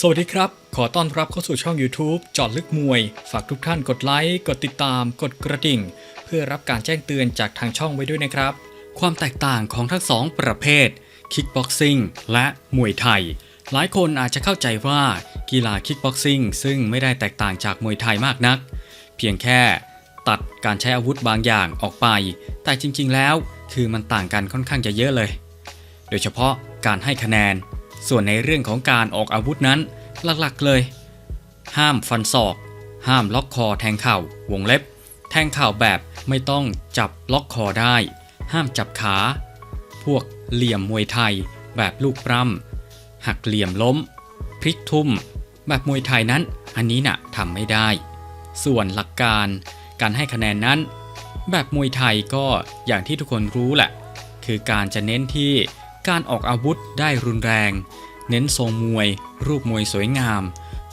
สวัสดีครับ ขอต้อนรับเข้าสู่ช่อง YouTube จอดลึกมวย ฝากทุกท่านกดไลค์ กดติดตาม กดกระดิ่ง เพื่อรับการแจ้งเตือนจากทางช่องไว้ด้วยนะครับ ความแตกต่างของทั้งสองประเภท คิกบ็อกซิ่งและมวยไทย หลายคนอาจจะเข้าใจว่ากีฬาคิกบ็อกซิ่งซึ่งไม่ได้แตกต่างจากมวยไทยมากนัก เพียงแค่ตัดการใช้อาวุธบางอย่างออกไป แต่จริงๆแล้วคือมันต่างกันค่อนข้างจะเยอะเลย โดยเฉพาะการให้คะแนน ส่วนในเรื่องของการออกอาวุธนั้น หลักๆเลย ห้ามฟันศอก ห้ามล็อกคอแทงเข่าวงเล็บ แทงเข่าแบบไม่ต้องจับล็อกคอได้ ห้ามจับขา พวกเหลี่ยมมวยไทย แบบลูกปล้ำหักเหลี่ยมล้ม พลิกทุ่ม แบบมวยไทยนั้น อันนี้น่ะทำไม่ได้ ส่วนหลักการการให้คะแนนนั้น แบบมวยไทยก็อย่างที่ทุกคนรู้แหละ คือการจะเน้นที่ การออกอาวุธได้รุนแรง เน้นทรงมวย รูปมวยสวยงาม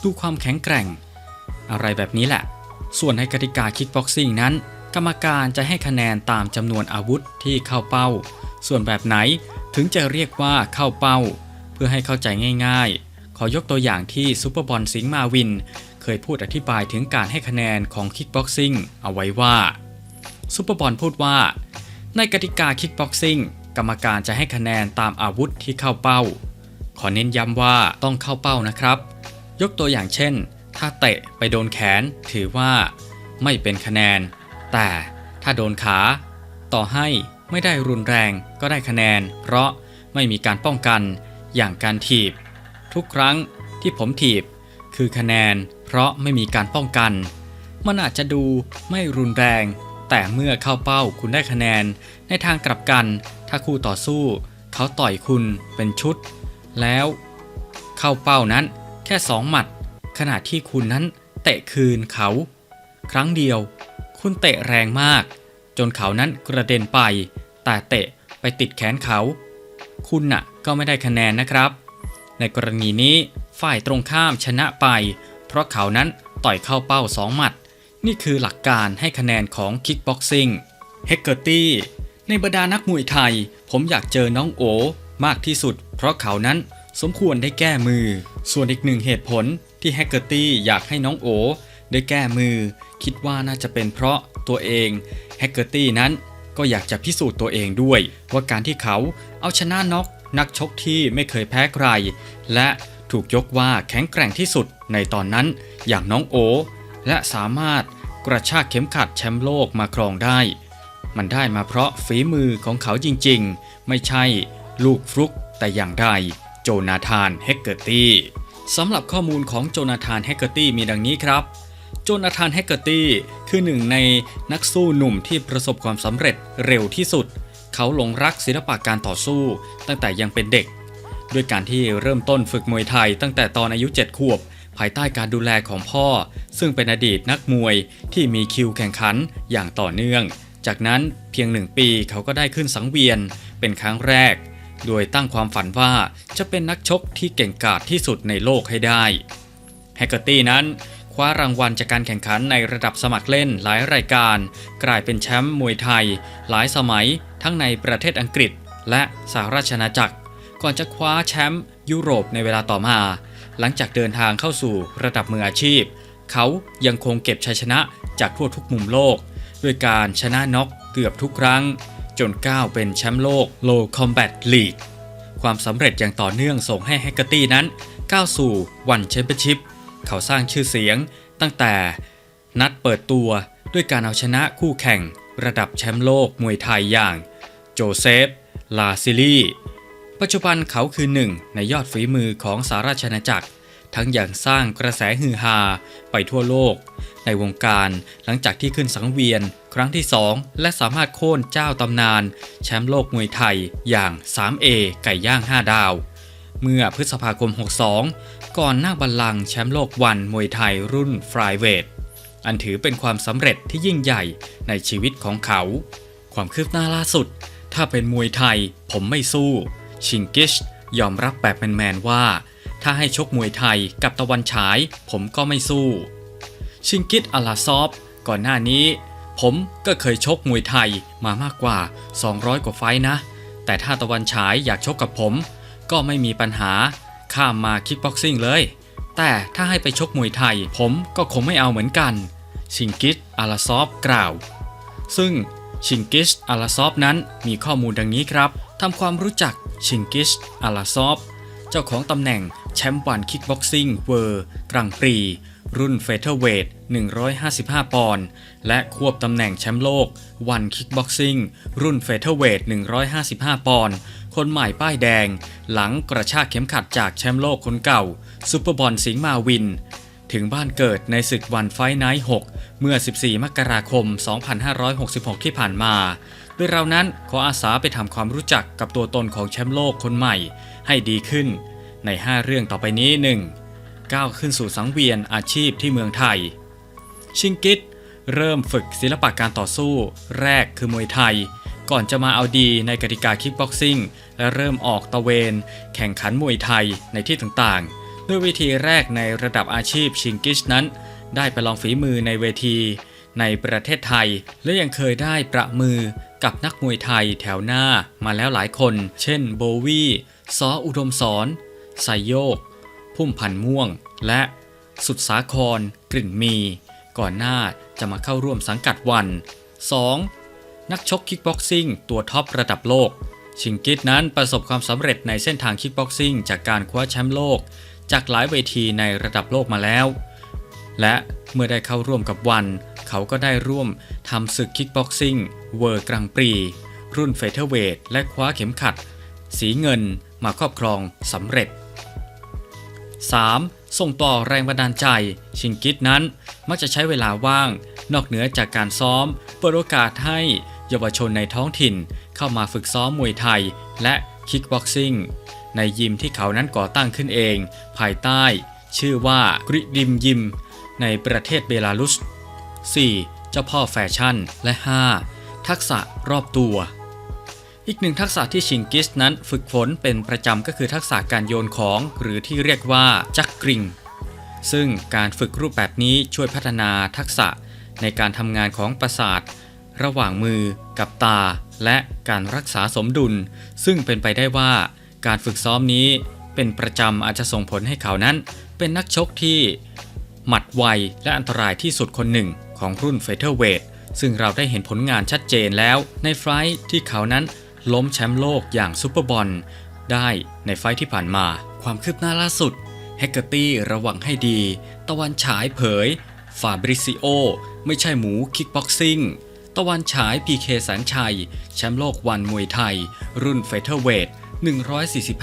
ดูความแข็งแกร่ง อะไรแบบนี้แหละ ส่วนในกติกาคิกบ็อกซิ่งนั้น กรรมการจะให้คะแนนตามจำนวนอาวุธที่เข้าเป้า ส่วนแบบไหนถึงจะเรียกว่าเข้าเป้า เพื่อให้เข้าใจง่าย ๆ ขอยกตัวอย่างที่ซูเปอร์บอลสิงห์มาวิน เคยพูดอธิบายถึงการให้คะแนนของคิกบ็อกซิ่งเอาไว้ว่าซูเปอร์บอลพูดว่า ในกติกาคิกบ็อกซิ่ง กรรมการจะให้คะแนนตามอาวุธที่เข้าเป้า ขอเน้นย้ำว่าต้องเข้าเป้านะครับ ยกตัวอย่างเช่น ถ้าเตะไปโดนแขนถือว่าไม่เป็นคะแนน แต่ถ้าโดนขา ต่อให้ไม่ได้รุนแรงก็ได้คะแนน เพราะไม่มีการป้องกันอย่างการถีบ ทุกครั้งที่ผมถีบ คือคะแนน เพราะไม่มีการป้องกัน มันอาจจะดูไม่รุนแรง แต่เมื่อเข้าเป้าคุณได้คะแนน ในทางกลับกัน ถ้าคู่ต่อสู้ เขาต่อยคุณเป็นชุด แล้ว เข้าเป้านั้นแค่สองหมัด ขณะที่คุณนั้นเตะคืนเขา ครั้งเดียว คุณเตะแรงมาก จนเขานั้นกระเด็นไป แต่เตะไปติดแขนเขา คุณน่ะก็ไม่ได้คะแนนนะครับ ในกรณีนี้ฝ่ายตรงข้ามชนะไป เพราะเขานั้นต่อยเข้าเป้าสองหมัด นี่คือหลักการให้คะแนนของคิกบ็อกซิ่งเฮกเกอร์ตี้ในบรรดานักมวยไทย ผมอยากเจอน้องโอ มากที่สุด เพราะเขานั้นสมควรได้แก้มือ ส่วนอีกหนึ่งเหตุผลที่แฮกเกอร์ตี้อยากให้น้องโอ ได้แก้มือ คิดว่าน่าจะเป็นเพราะตัวเองแฮกเกอร์ตี้นั้นก็อยากจะพิสูจน์ตัวเองด้วย ว่าการที่เขาเอาชนะน็อกนักชกที่ไม่เคยแพ้ใคร และถูกยกว่าแข็งแกร่งที่สุดในตอนนั้นอย่างน้องโอ และสามารถกระชากเข็มขัดแชมป์โลกมาครองได้ มันได้มาเพราะฝีมือของเขาจริงๆ ไม่ใช่ลูกฟลุกแต่อย่างใดโจนาธานเฮกเกอร์ตี้สำหรับข้อมูลของโจนาธานเฮกเกอร์ตี้มีดังนี้ครับ โจนาธานเฮกเกอร์ตี้คือหนึ่งในนักสู้หนุ่มที่ประสบความสำเร็จเร็วที่สุด เขาหลงรักศิลปะการต่อสู้ตั้งแต่ยังเป็นเด็ก ด้วยการที่เริ่มต้นฝึกมวยไทยตั้งแต่ตอนอายุ 7 ขวบ ภายใต้การดูแลของพ่อ ซึ่งเป็นอดีตนักมวยที่มีคิวแข่งขันอย่างต่อเนื่อง จากนั้นเพียงหนึ่งปีเขาก็ได้ขึ้นสังเวียนเป็นครั้งแรก โดยตั้งความฝันว่าจะเป็นนักชกที่เก่งกาจที่สุดในโลกให้ได้แฮกเกอร์ตี้นั้นคว้ารางวัลจากการแข่งขันในระดับสมัครเล่นหลายรายการ กลายเป็นแชมป์มวยไทย หลายสมัยทั้งในประเทศอังกฤษ และสหราชอาณาจักร ก่อนจะคว้าแชมป์ยุโรปในเวลาต่อมา หลังจากเดินทางเข้าสู่ระดับมืออาชีพ เขายังคงเก็บชัยชนะจากทั่วทุกมุมโลก ด้วยการชนะน็อกเกือบทุกครั้ง จนก้าวเป็นแชมป์โลก Low Combat League ความสำเร็จอย่างต่อเนื่องส่งให้แฮกเกอร์ตี้นั้น ก้าวสู่วันแชมเปี้ยนชิพ เขาสร้างชื่อเสียงตั้งแต่นัดเปิดตัวด้วยการเอาชนะคู่แข่งระดับแชมป์โลกมวยไทยอย่าง โจเซฟ ลาซิลี ปัจจุบันเขาคือหนึ่งในยอดฝีมือของสาราชอาณาจักร ทั้งอย่างสร้างกระแสฮือฮาไปทั่วโลก ในวงการหลังจากที่ขึ้นสังเวียน ครั้งที่ 2 และสามารถโค่นเจ้าตำนาน แชมป์โลกมวยไทยอย่าง 3A ไก่ย่าง 5 ดาว เมื่อพฤษภาคม 62 ก่อนหน้าบัลลังก์แชมป์โลกวันมวยไทยรุ่นฟรายเวทอันถือเป็นความสำเร็จที่ยิ่งใหญ่ในชีวิตของเขา ความคืบหน้าล่าสุด ถ้าเป็นมวยไทยผมไม่สู้ ชิงกิชยอมรับแบบแมนๆว่า ถ้าให้ชกมวยไทยกับตะวันฉาย ผมก็ไม่สู้ ชิงกิชอลาซอฟ ก่อนหน้านี้ ผมก็เคยชกมวยไทยมามากกว่า 200 กว่าไฟนะ แต่ถ้าตะวันฉายอยากชกกับผม ก็ไม่มีปัญหา ข้ามมาคิกบ็อกซิ่งเลย แต่ถ้าให้ไปชกมวยไทย ผมก็คงไม่เอาเหมือนกัน ชิงกิสอลาซอฟกล่าว ซึ่งชิงกิสอาลาซอฟนั้นมีข้อมูลดังนี้ครับ ทำความรู้จัก ชิงกิสอาลาซอฟ เจ้าของตำแหน่งแชมป์วันคิกบ็อกซิ่งเวอร์กรังปรี รุ่นเฟเธอร์เวท 155 ปอนด์ และควบตำแหน่งแชมป์โลกวันคิกบ็อกซิ่งรุ่นเฟเธอร์เวท 155 ปอนด์ คนใหม่ป้ายแดง หลังกระชากเข็มขัดจากแชมป์โลกคนเก่าซูเปอร์บอลสิงห์มาวินถึงบ้านเกิดในศึกวันไฟไนท์6เมื่อ 14 มกราคม 2566 ที่ผ่านมา โดยเรานั้นขออาสาไปทำความรู้จักกับตัวตนของแชมป์โลกคนใหม่ให้ดีขึ้น ใน 5 เรื่องต่อไปนี้ 1. ก้าวขึ้นสู่สังเวียนอาชีพที่เมืองไทย ชิงกิตเริ่มฝึกศิลปะการต่อสู้ แรกคือมวยไทย ก่อนจะมาเอาดีในกติกาคิกบ็อกซิ่งและเริ่มออกตะเวน แข่งขันมวยไทยในที่ต่างๆ ด้วยวิธีแรกในระดับอาชีพชิงกิชนั้น ได้ไปลองฝีมือในเวที ในประเทศไทย และยังเคยได้ประมือกับนักมวยไทยแถวหน้ามาแล้วหลายคน เช่นโบวี่ซออุดมสอนไซโยก พุ่มพันธ์ม่วง และสุดสาครกลิ่นมี ก่อนหน้าจะมาเข้าร่วมสังกัดวัน 2. นักชกคิกบ็อกซิ่งตัวท็อประดับโลก ชิงกิตนั้นประสบความสำเร็จในเส้นทางคิกบ็อกซิ่งจากการคว้าแชมป์โลก จากหลายเวทีในระดับโลกมาแล้ว และเมื่อได้เข้าร่วมกับวัน เขาก็ได้ร่วมทำศึกคิกบ็อกซิ่งเวอร์กรังปรี รุ่นเฟเธอร์เวทและคว้าเข็มขัด สีเงินมาครอบครองสำเร็จ 3. ส่งต่อแรงบันดาลใจ ชิงกิตนั้น มักจะใช้เวลาว่าง นอกเหนือจากการซ้อม เปิดโอกาสให้เยาวชนในท้องถิ่น เข้ามาฝึกซ้อมมวยไทย และคิกบ็อกซิ่งในยิมที่เขานั้นก่อตั้งขึ้นเอง ภายใต้ ชื่อว่ากริดิมยิม ในประเทศเบลารุส 4. เจ้าพ่อแฟชั่น และ 5. ทักษะรอบตัว อีกหนึ่งทักษะที่ชิงกิสนั้นฝึกฝนเป็นประจำก็คือทักษะการโยนของ หรือที่เรียกว่าจักกริง ซึ่งการฝึกรูปแบบนี้ช่วยพัฒนาทักษะในการทำงานของประสาท ระหว่างมือกับตา และการรักษาสมดุล ซึ่งเป็นไปได้ว่า การฝึกซ้อมนี้เป็นประจำอาจจะส่งผลให้เขานั้น เป็นนักชกที่หมัดไวและอันตรายที่สุดคนหนึ่ง ของรุ่นเฟเธอร์เวทซึ่งเราได้เห็นผลงานชัดเจนแล้วในไฟท์ที่เขานั้นล้มแชมป์โลกอย่างซูเปอร์บอลได้ในไฟท์ที่ผ่านมา ความคืบหน้าล่าสุดแฮกเกอร์ตี้ระวังให้ดี ตะวันฉายเผยฟาบริซิโอไม่ใช่หมูคิกบ็อกซิ่งตะวันฉายพีเคแสนชัย แชมป์โลกวันมวยไทย รุ่นเฟเธอร์เวท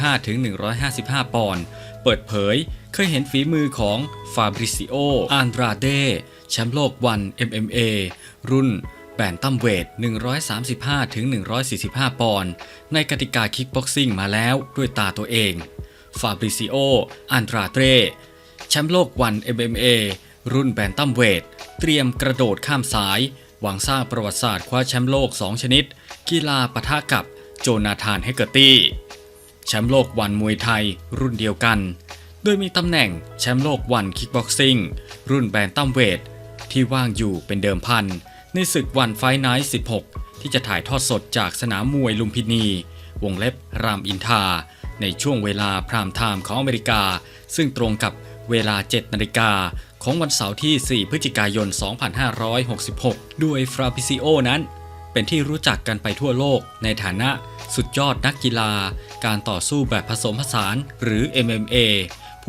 145-155 ปอนด์ เปิดเผย เคยเห็นฝีมือของฟาบริซิโออันดราเดแชมป์โลกวัน MMA รุ่นแบนตัมเวท 135-145 ปอนด์ในกติกาคิกบ็อกซิ่งมาแล้วด้วยตาตัวเอง ฟาบริซิโอ อันดราเดแชมป์โลกวัน MMA รุ่นแบนตัมเวท เตรียมกระโดดข้ามสาย หวังสร้างประวัติศาสตร์คว้าแชมป์โลก 2 ชนิด กีฬาปะทะกับโจนาธานเฮเกอร์ตี้ แชมป์โลกวันมวยไทยรุ่นเดียวกัน โดยมีตำแหน่งแชมป์โลกวันคิกบ็อกซิ่งรุ่นแบนตัมเวทที่ว่างอยู่เป็นเดิมพัน ในศึกวันไฟไนท์16 ที่จะถ่ายทอดสดจากสนามมวยลุมพินี วงเล็บรามอินทา ในช่วงเวลาพรามไทม์ของอเมริกา ซึ่งตรงกับเวลา 7 นาฬิกาของวันเสาร์ที่ 4 พฤศจิกายน 2566 ด้วยฟราปิซิโอนั้นเป็นที่รู้จักกันไปทั่วโลกในฐานะสุดยอดนักกีฬา การต่อสู้แบบผสมผสานหรือ MMA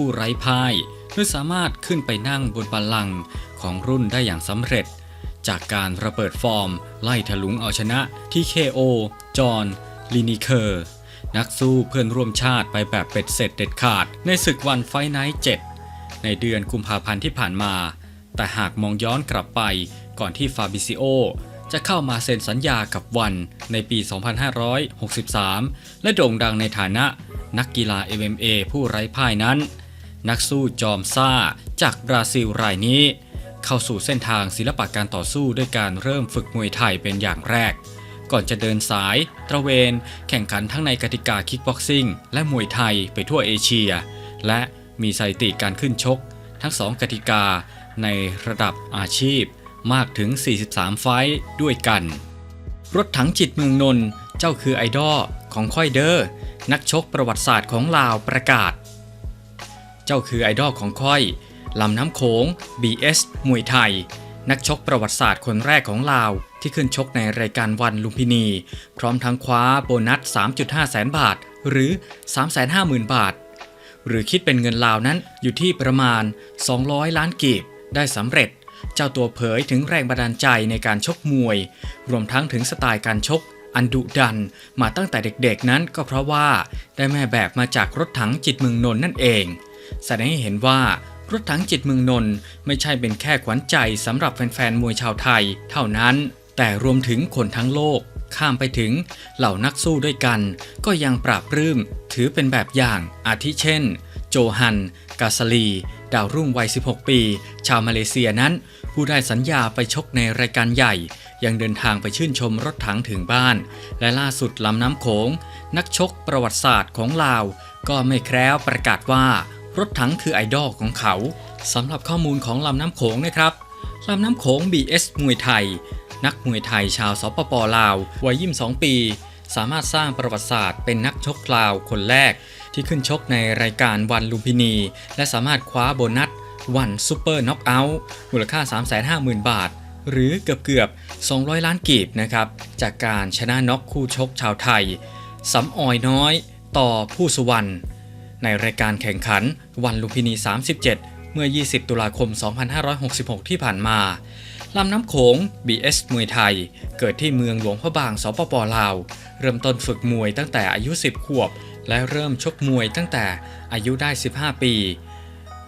ผู้ไร้พ่ายโดยสามารถขึ้นไปนั่งบนบัลลังก์ของรุ่นได้อย่างสำเร็จ จากการระเบิดฟอร์ม ไล่ถลุงเอาชนะที่ KO จอห์นลินิเคอร์ นักสู้เพื่อนร่วมชาติไปแบบเป็ดเสร็จเด็ดขาด ในศึกวันไฟไนท์7ในเดือนกุมภาพันธ์ที่ผ่านมา แต่หากมองย้อนกลับไปก่อนที่ฟาบิซิโอจะเข้ามาเซ็นสัญญากับวันในปี 2563 และโด่งดังในฐานะนักกีฬา MMA ผู้ไร้พ่ายนั้น นักสู้จอมซ่า จากบราซิลรายนี้ เข้าสู่เส้นทางศิลปะการต่อสู้ด้วยการเริ่มฝึกมวยไทยเป็นอย่างแรก ก่อนจะเดินสาย ตระเวน แข่งขันทั้งในกติกาคิกบ็อกซิ่งและมวยไทยไปทั่วเอเชีย และมีสถิติการขึ้นชก ทั้งสองกติกาในระดับอาชีพมากถึง 43 ไฟต์ด้วยกัน รถถังจิตเมืองนนท์เจ้าคือไอดอลของค่อยเดอร์นักชกประวัติศาสตร์ของลาวประกาศ จเจ้าคือไอดอลของค่อย ลำน้ำโขง BS มวยไทย นักชกประวัติศาสตร์คนแรกของลาว ที่ขึ้นชกในรายการวันลุมพินี พร้อมทั้งคว้าโบนัส 3.5 แสนบาท หรือ 350,000 บาท หรือคิดเป็นเงินลาวนั้นอยู่ที่ประมาณ 200 ล้านกีบ ได้สำเร็จ เจ้าตัวเผยถึงแรงบันดาลใจในการชกมวย รวมทั้งถึงสไตล์การชกอันดุดันมาตั้งแต่เด็กๆนั้นก็เพราะว่าได้แม่แบบมาจากรถถังจิตเมืองนนท์นั่นเอง แสดงให้เห็นว่ารถถังจิตเมืองนนท์ไม่ใช่เป็นแค่ขวัญใจสำหรับแฟนๆมวยชาวไทย เท่านั้น แต่รวมถึงคนทั้งโลก ข้ามไปถึงเหล่านักสู้ด้วยกัน ก็ยังปราบรื้มถือเป็นแบบอย่างอาทิเช่น โจฮัน กาสลี ดาวรุ่งวัย 16 ปี ชาวมาเลเซียนั้น ผู้ได้สัญญาไปชกในรายการใหญ่ ยังเดินทางไปชื่นชมรถถังถึงบ้าน และล่าสุดลำน้ำโขง นักชกประวัติศาสตร์ของลาว ก็ไม่แคล้วประกาศว่า รถถังคือไอดอลของเขาสำหรับข้อมูลของลำน้ำโขงนะครับลำน้ำโขง BS มวยไทย นักมวยไทยชาวสปปลาว วัย 22 ปี สามารถสร้างประวัติศาสตร์เป็นนักชกลาวคนแรก ที่ขึ้นชกในรายการวันลุมพินี และสามารถคว้าโบนัสวันซูเปอร์น็อกเอาท์มูลค่า 350,000 บาท หรือเกือบเกือบ 200 ล้านกีบนะครับ จากการชนะน็อกคู่ชกชาวไทยสำออยน้อย ต่อผู้สุวรรณ ในรายการแข่งขันวันลุมพินี 37 เมื่อ 20 ตุลาคม 2566 ที่ผ่านมาลำน้ำโขง BS มวยไทย เกิดที่เมืองหลวงพระบางสปปลาว เริ่มต้นฝึกมวยตั้งแต่อายุ 10 ขวบ และเริ่มชกมวยตั้งแต่อายุได้ 15 ปี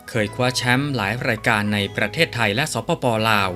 เคยคว้าแชมป์หลายรายการในประเทศไทยและสปปลาว